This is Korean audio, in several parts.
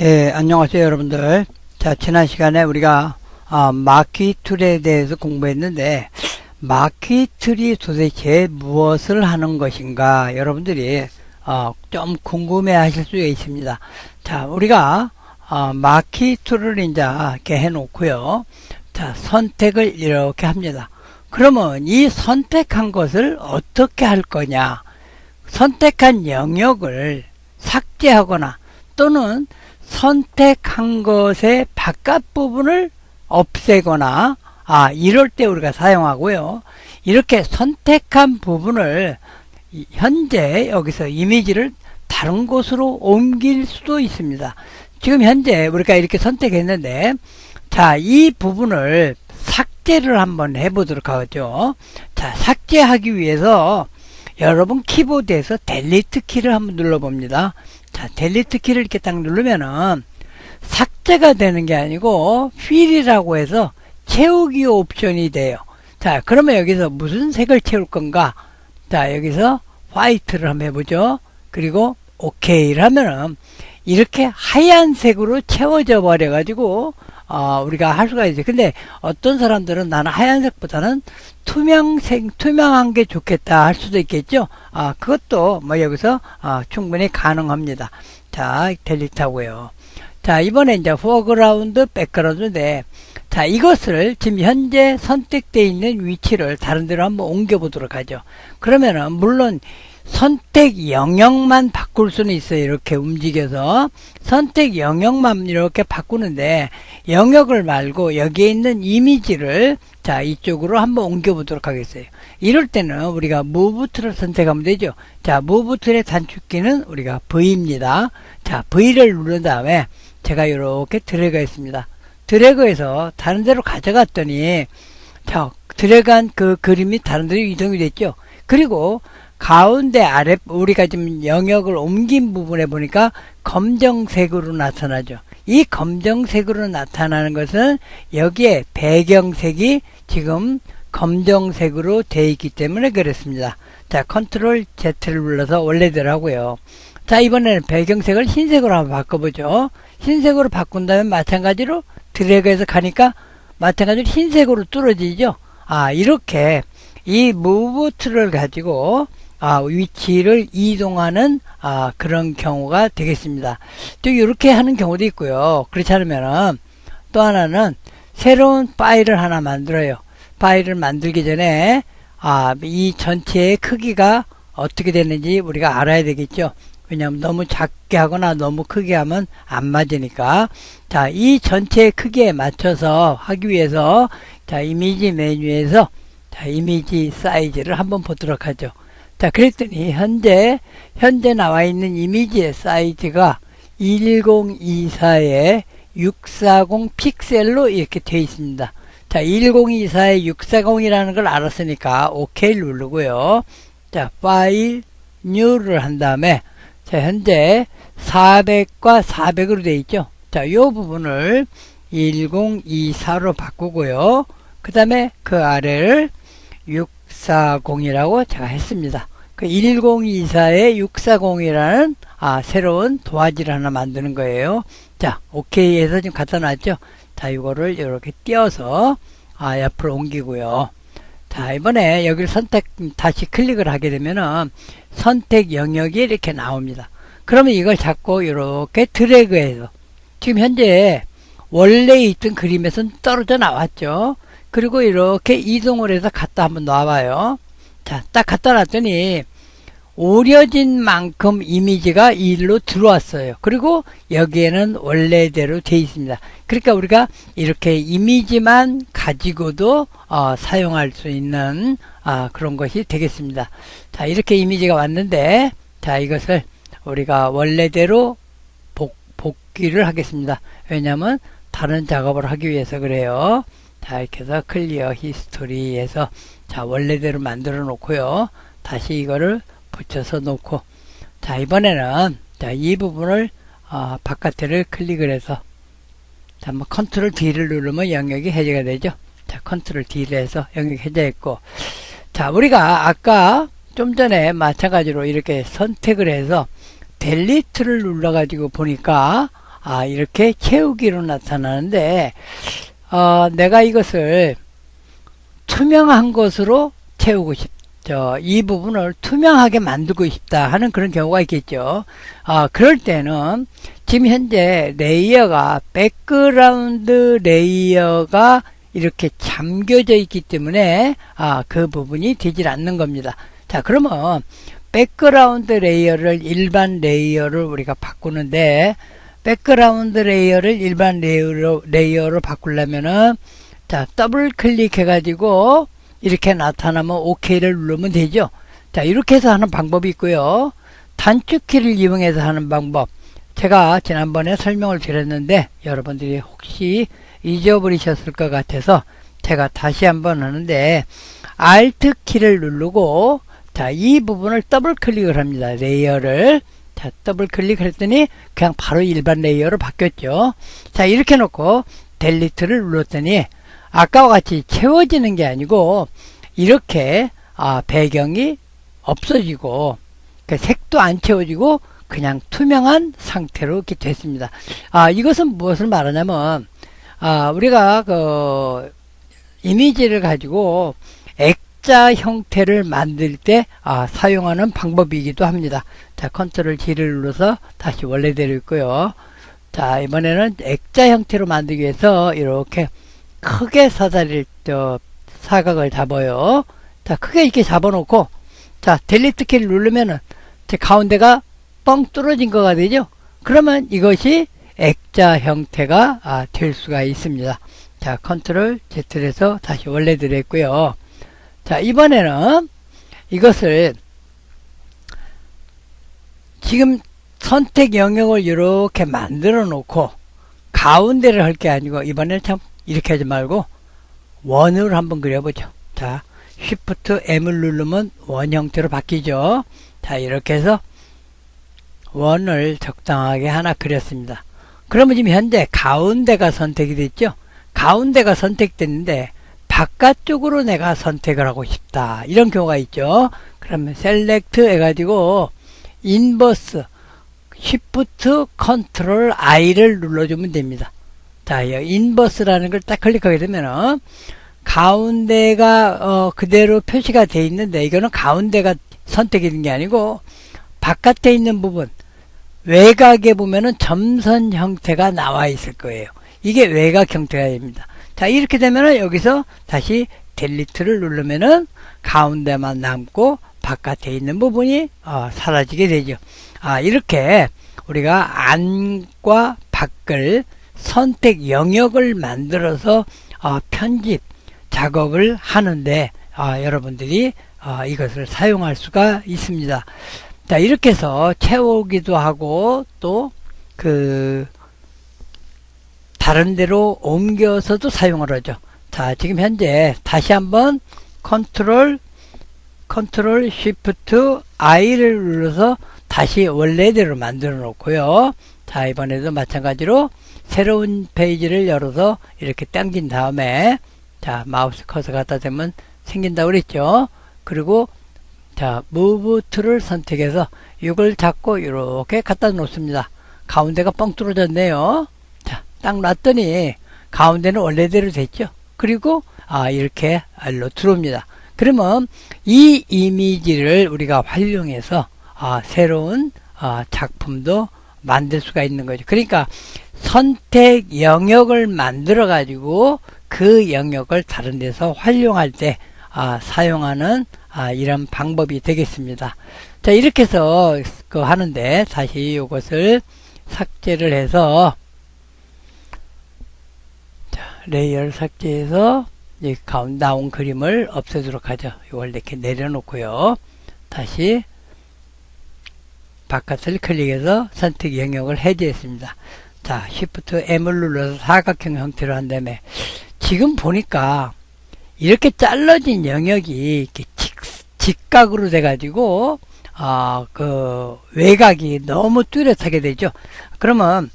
예, 안녕하세요, 여러분들. 자, 지난 시간에 우리가 어, 마키툴에 대해서 공부했는데 마키툴이 도대체 무엇을 하는 것인가 여러분들이 어, 좀 궁금해 하실 수 있습니다. 자, 우리가 어, 마키툴을 이제 이렇게 해놓고요. 자, 선택을 이렇게 합니다. 그러면 이 선택한 것을 어떻게 할 거냐? 선택한 영역을 삭제하거나 또는 선택한 것의 바깥 부분을 없애거나 아 이럴 때 우리가 사용하고요. 이렇게 선택한 부분을 현재 여기서 이미지를 다른 곳으로 옮길 수도 있습니다. 지금 현재 우리가 이렇게 선택했는데 자 이 부분을 삭제를 한번 해보도록 하죠. 자 삭제하기 위해서 여러분 키보드에서 델리트 키를 한번 눌러봅니다. 자, 델리트 키를 이렇게 딱 누르면은 삭제가 되는 게 아니고 필이라고 해서 채우기 옵션이 돼요. 자, 그러면 여기서 무슨 색을 채울 건가? 자, 여기서 화이트를 한번 해보죠. 그리고 오케이를 하면은 이렇게 하얀색으로 채워져 버려가지고 어, 우리가 할 수가 있어요. 근데 어떤 사람들은 나는 하얀색보다는 투명색, 투명한 게 좋겠다 할 수도 있겠죠. 아, 그것도 뭐 여기서 아, 충분히 가능합니다. 자, 델리트 하고요. 자, 이번에 이제 포그라운드, 백그라운드인데, 자, 이것을 지금 현재 선택되어 있는 위치를 다른 데로 한번 옮겨보도록 하죠. 그러면은, 물론, 선택 영역만 바꿀 수는 있어요. 이렇게 움직여서 선택 영역만 이렇게 바꾸는데 영역을 말고 여기에 있는 이미지를 자 이쪽으로 한번 옮겨 보도록 하겠어요. 이럴 때는 우리가 무브 툴을 선택하면 되죠. 자 무브 툴의 단축키는 우리가 V입니다. 자 V를 누른 다음에 제가 이렇게 드래그 했습니다. 드래그해서 다른 데로 가져갔더니 자 드래그한 그 그림이 다른 데로 이동이 됐죠. 그리고 가운데 아래 우리가 지금 영역을 옮긴 부분에 보니까 검정색으로 나타나죠. 이 검정색으로 나타나는 것은 여기에 배경색이 지금 검정색으로 되어 있기 때문에 그렇습니다. 자, 컨트롤 Z를 눌러서 원래대로 하고요. 자, 이번에는 배경색을 흰색으로 한번 바꿔보죠. 흰색으로 바꾼 다음에 마찬가지로 드래그해서 가니까 마찬가지로 흰색으로 뚫어지죠. 아, 이렇게 이 무브 툴을 가지고 아, 위치를 이동하는 아, 그런 경우가 되겠습니다. 또 이렇게 하는 경우도 있고요. 그렇지 않으면은 또 하나는 새로운 파일을 하나 만들어요. 파일을 만들기 전에 아, 이 전체의 크기가 어떻게 되는지 우리가 알아야 되겠죠. 왜냐하면 너무 작게 하거나 너무 크게 하면 안 맞으니까 자, 이 전체의 크기에 맞춰서 하기 위해서 자, 이미지 메뉴에서 자, 이미지 사이즈를 한번 보도록 하죠. 자, 그랬더니 현재 현재 나와 있는 이미지의 사이즈가 1024에 640 픽셀로 이렇게 되어 있습니다. 자, 1024에 640이라는 걸 알았으니까 OK 누르고요. 자, 파일 뉴를 한 다음에 자, 현재 400과 400으로 되어 있죠. 자, 이 부분을 1024로 바꾸고요. 그 다음에 그 아래를 640이라고 제가 했습니다. 그 1024에 640이라는 아, 새로운 도화지를 하나 만드는 거예요. 자, 오케이 해서 지금 갖다 놨죠. 자, 이거를 이렇게 띄어서 아, 옆으로 옮기고요. 자, 이번에 여기를 선택, 다시 클릭을 하게 되면은 선택 영역이 이렇게 나옵니다. 그러면 이걸 잡고 이렇게 드래그해서 지금 현재 원래 있던 그림에서는 떨어져 나왔죠. 그리고 이렇게 이동을 해서 갖다 한번 놔봐요. 자, 딱 갖다 놨더니 오려진 만큼 이미지가 일로 들어왔어요. 그리고 여기에는 원래대로 되어 있습니다. 그러니까 우리가 이렇게 이미지만 가지고도 어, 사용할 수 있는 아, 그런 것이 되겠습니다. 자, 이렇게 이미지가 왔는데 자, 이것을 우리가 원래대로 복, 복귀를 하겠습니다. 왜냐하면 다른 작업을 하기 위해서 그래요. 자, 이렇게 해서 클리어 히스토리에서 자, 원래대로 만들어 놓고요. 다시 이거를 붙여서 놓고 자 이번에는 자이 부분을 어, 바깥에를 클릭을 해서 자 한번 컨트롤 D를 누르면 영역이 해제가 되죠? 자 컨트롤 D를 해서 영역이 해제했고 자 우리가 아까 좀 전에 마찬가지로 이렇게 선택을 해서 델리트를 눌러 가지고 보니까 아, 이렇게 채우기로 나타나는데, 어, 내가 이것을 투명한 것으로 채우고 싶 죠. 이 부분을 투명하게 만들고 싶다 하는 그런 경우가 있겠죠. 아, 그럴 때는 지금 현재 레이어가 백그라운드 레이어가 이렇게 잠겨져 있기 때문에 아, 그 부분이 되질 않는 겁니다. 자, 그러면 백그라운드 레이어를 일반 레이어를 우리가 바꾸는데 백그라운드 레이어를 일반 레이어로, 레이어로 바꾸려면은 자 더블 클릭해 가지고 이렇게 나타나면 OK를 누르면 되죠 자 이렇게 해서 하는 방법이 있고요 단축키를 이용해서 하는 방법 제가 지난번에 설명을 드렸는데 여러분들이 혹시 잊어버리셨을 것 같아서 제가 다시 한번 하는데 Alt 키를 누르고 자, 이 부분을 더블 클릭을 합니다. 레이어를. 자, 더블 클릭을 했더니 그냥 바로 일반 레이어로 바뀌었죠. 자, 이렇게 놓고 델리트를 눌렀더니 아까와 같이 채워지는 게 아니고 이렇게 아, 배경이 없어지고 그 색도 안 채워지고 그냥 투명한 상태로 이렇게 됐습니다. 아, 이것은 무엇을 말하냐면 아, 우리가 그 이미지를 가지고 액자 형태를 만들 때 아, 사용하는 방법이기도 합니다. 자, 컨트롤 G를 눌러서 다시 원래대로 있고요. 자, 이번에는 액자 형태로 만들기 위해서 이렇게 크게 사다리를 저 사각을 잡아요. 자, 크게 이렇게 잡아놓고 자, 델리트 키를 누르면은 제 가운데가 뻥 뚫어진 거가 되죠. 그러면 이것이 액자 형태가 아, 될 수가 있습니다. 자, 컨트롤 Z에서 다시 원래대로 했고요. 자, 이번에는 이것을 지금 선택 영역을 이렇게 만들어 놓고 가운데를 할 게 아니고 이번에는 참 이렇게 하지 말고 원으로 한번 그려보죠. 자, Shift M을 누르면 원 형태로 바뀌죠. 자, 이렇게 해서 원을 적당하게 하나 그렸습니다. 그러면 지금 현재 가운데가 선택이 됐죠? 가운데가 선택됐는데 바깥쪽으로 내가 선택을 하고 싶다. 이런 경우가 있죠. 그러면 셀렉트 해가지고 인버스 Shift Ctrl I를 눌러주면 됩니다. 자, 인버스라는 걸 딱 클릭하게 되면은 가운데가 어, 그대로 표시가 돼 있는데 이거는 가운데가 선택이 된 게 아니고 바깥에 있는 부분 외곽에 보면은 점선 형태가 나와 있을 거예요. 이게 외곽 형태가 됩니다. 자, 이렇게 되면은 여기서 다시 델리트를 누르면은 가운데만 남고 바깥에 있는 부분이 어, 사라지게 되죠. 아, 이렇게 우리가 안과 밖을 선택 영역을 만들어서 어, 편집 작업을 하는데 어, 여러분들이 어, 이것을 사용할 수가 있습니다. 자, 이렇게 해서 채우기도 하고 또 그 다른 데로 옮겨서도 사용을 하죠. 자, 지금 현재 다시 한번 컨트롤 컨트롤 쉬프트 I를 눌러서 다시 원래대로 만들어 놓고요. 자, 이번에도 마찬가지로 새로운 페이지를 열어서 이렇게 당긴 다음에 자, 마우스 커서 갖다 대면 생긴다고 그랬죠. 그리고 자, 무브 툴을 선택해서 이걸 잡고 이렇게 갖다 놓습니다. 가운데가 뻥 뚫어졌네요. 딱 놨더니 가운데는 원래대로 됐죠. 그리고 아 이렇게 알로 들어옵니다. 그러면 이 이미지를 우리가 활용해서 아, 새로운 아, 작품도 만들 수가 있는 거죠. 그러니까 선택 영역을 만들어 가지고 그 영역을 다른 데서 활용할 때 아, 사용하는 아, 이런 방법이 되겠습니다. 자 이렇게 해서 그 하는데 다시 이것을 삭제를 해서 레이어를 삭제해서 이 가운데 나온 그림을 없애도록 하죠. 이걸 이렇게 내려놓고요. 다시 바깥을 클릭해서 선택 영역을 해제했습니다. 자, Shift M을 눌러서 사각형 형태로 한 다음에 지금 보니까 이렇게 잘라진 영역이 이렇게 직, 직각으로 돼가지고 어, 그 외곽이 너무 뚜렷하게 되죠. 그러면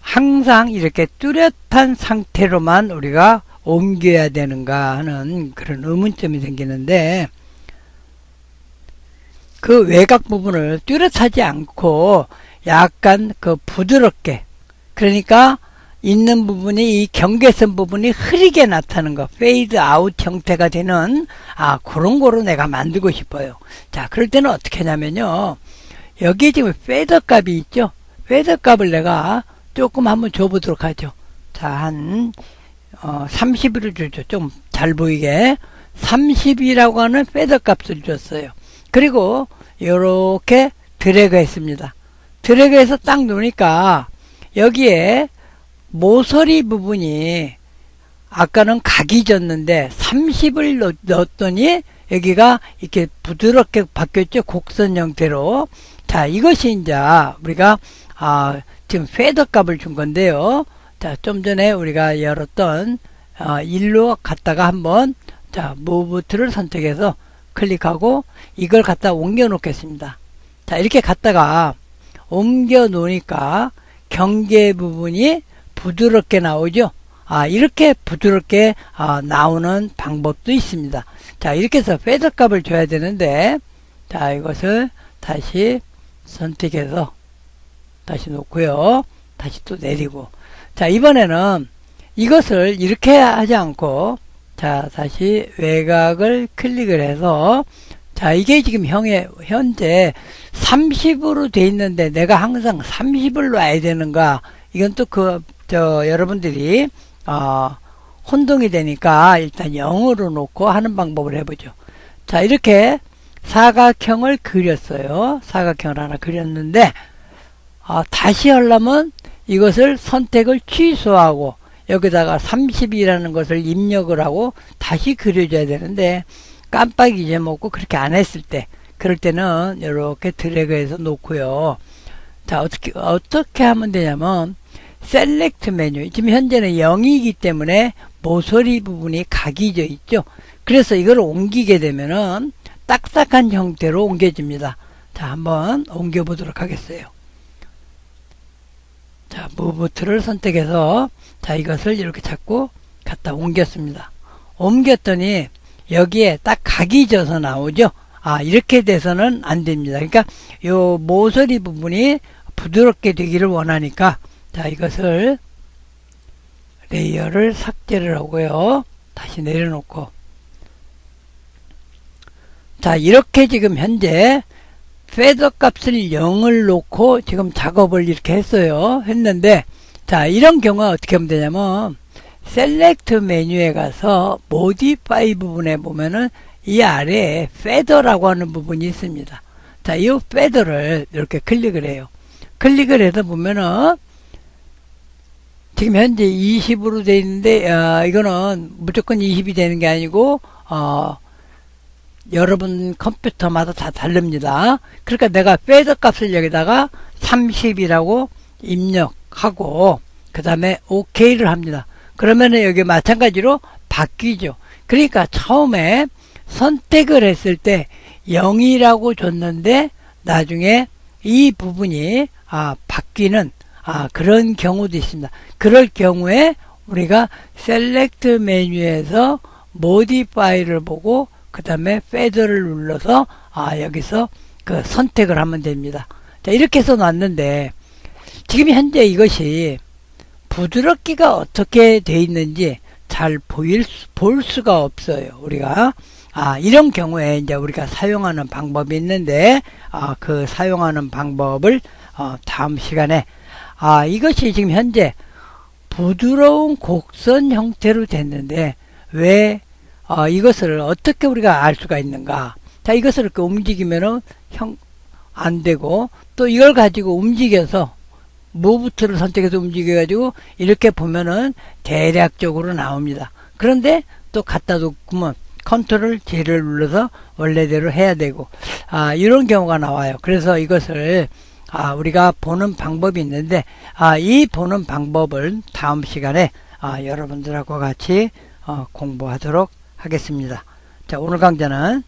항상 이렇게 뚜렷한 상태로만 우리가 옮겨야 되는가 하는 그런 의문점이 생기는데 그 외곽 부분을 뚜렷하지 않고 약간 그 부드럽게 그러니까 있는 부분이 이 경계선 부분이 흐리게 나타나는 거 페이드 아웃 형태가 되는 아 그런 거로 내가 만들고 싶어요. 자 그럴 때는 어떻게 하냐면요. 여기에 지금 페더 값이 있죠? 페더 값을 내가 조금 한번 줘보도록 하죠. 자한 어, 30을 주죠. 좀 잘 보이게. 30이라고 하는 페더 값을 줬어요. 그리고 이렇게 드래그 했습니다. 드래그 해서 딱 놓으니까 여기에 모서리 부분이 아까는 각이 졌는데 30을 넣었더니 여기가 이렇게 부드럽게 바뀌었죠? 곡선 형태로. 자 이것이 이제 우리가 아 지금 페더 값을 준 건데요. 자 좀 전에 우리가 열었던 어, 일로 갔다가 한번 자 무브트를 선택해서 클릭하고 이걸 갖다 옮겨 놓겠습니다. 자 이렇게 갔다가 옮겨 놓으니까 경계 부분이 부드럽게 나오죠. 아, 이렇게 부드럽게 아, 나오는 방법도 있습니다. 자, 이렇게 해서 페더 값을 줘야 되는데, 자, 이것을 다시 선택해서 다시 놓고요. 다시 또 내리고. 자, 이번에는 이것을 이렇게 하지 않고, 자, 다시 외곽을 클릭을 해서, 자, 이게 지금 형의, 현재 30으로 돼 있는데 내가 항상 30을 놔야 되는가? 이건 또 그, 저, 여러분들이, 어, 혼동이 되니까 일단 0으로 놓고 하는 방법을 해보죠. 자, 이렇게 사각형을 그렸어요. 사각형을 하나 그렸는데, 어, 다시 하려면 이것을 선택을 취소하고, 여기다가 30이라는 것을 입력을 하고 다시 그려줘야 되는데, 깜빡 잊어먹고 그렇게 안 했을 때, 그럴 때는 이렇게 드래그해서 놓고요. 자, 어떻게, 어떻게 하면 되냐면, 셀렉트 메뉴. 지금 현재는 0이기 때문에 모서리 부분이 각이져 있죠. 그래서 이걸 옮기게 되면은 딱딱한 형태로 옮겨집니다. 자, 한번 옮겨 보도록 하겠어요. 자, 무브트를 선택해서 자, 이것을 이렇게 잡고 갖다 옮겼습니다. 옮겼더니 여기에 딱 각이 져서 나오죠. 아, 이렇게 돼서는 안 됩니다. 그러니까 요 모서리 부분이 부드럽게 되기를 원하니까 자, 이것을 레이어를 삭제를 하고요. 다시 내려놓고 자, 이렇게 지금 현재 페더 값을 0을 놓고 지금 작업을 이렇게 했어요. 했는데 자, 이런 경우는 어떻게 하면 되냐면 셀렉트 메뉴에 가서 모디파이 부분에 보면은 이 아래에 페더라고 하는 부분이 있습니다. 자, 이 페더를 이렇게 클릭을 해요. 클릭을 해서 보면은 지금 현재 20으로 되어 있는데 어, 이거는 무조건 20이 되는 게 아니고 어, 여러분 컴퓨터마다 다 다릅니다. 그러니까 내가 페더 값을 여기다가 30이라고 입력하고 그 다음에 OK를 합니다. 그러면은 여기 마찬가지로 바뀌죠. 그러니까 처음에 선택을 했을 때 0이라고 줬는데 나중에 이 부분이 아, 바뀌는 아, 그런 경우도 있습니다. 그럴 경우에 우리가 셀렉트 메뉴에서 모디파이를 보고 그 다음에 페더를 눌러서 아 여기서 그 선택을 하면 됩니다. 자 이렇게 해서 놨는데 지금 현재 이것이 부드럽기가 어떻게 돼 있는지 잘 보일 수, 볼 수가 없어요. 우리가 아 이런 경우에 이제 우리가 사용하는 방법이 있는데 아 그 사용하는 방법을 어, 다음 시간에 아 이것이 지금 현재 부드러운 곡선 형태로 됐는데 왜 어, 이것을 어떻게 우리가 알 수가 있는가 자 이것을 이렇게 움직이면은 형 안 되고 또 이걸 가지고 움직여서 무브트를 선택해서 움직여 가지고 이렇게 보면은 대략적으로 나옵니다 그런데 또 갖다 놓으면 컨트롤 J를 눌러서 원래대로 해야 되고 아 이런 경우가 나와요 그래서 이것을 아, 우리가 보는 방법이 있는데 아, 이 보는 방법을 다음 시간에 아, 여러분들하고 같이 어, 공부하도록 하겠습니다. 자, 오늘 강좌는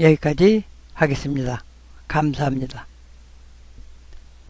여기까지 하겠습니다. 감사합니다.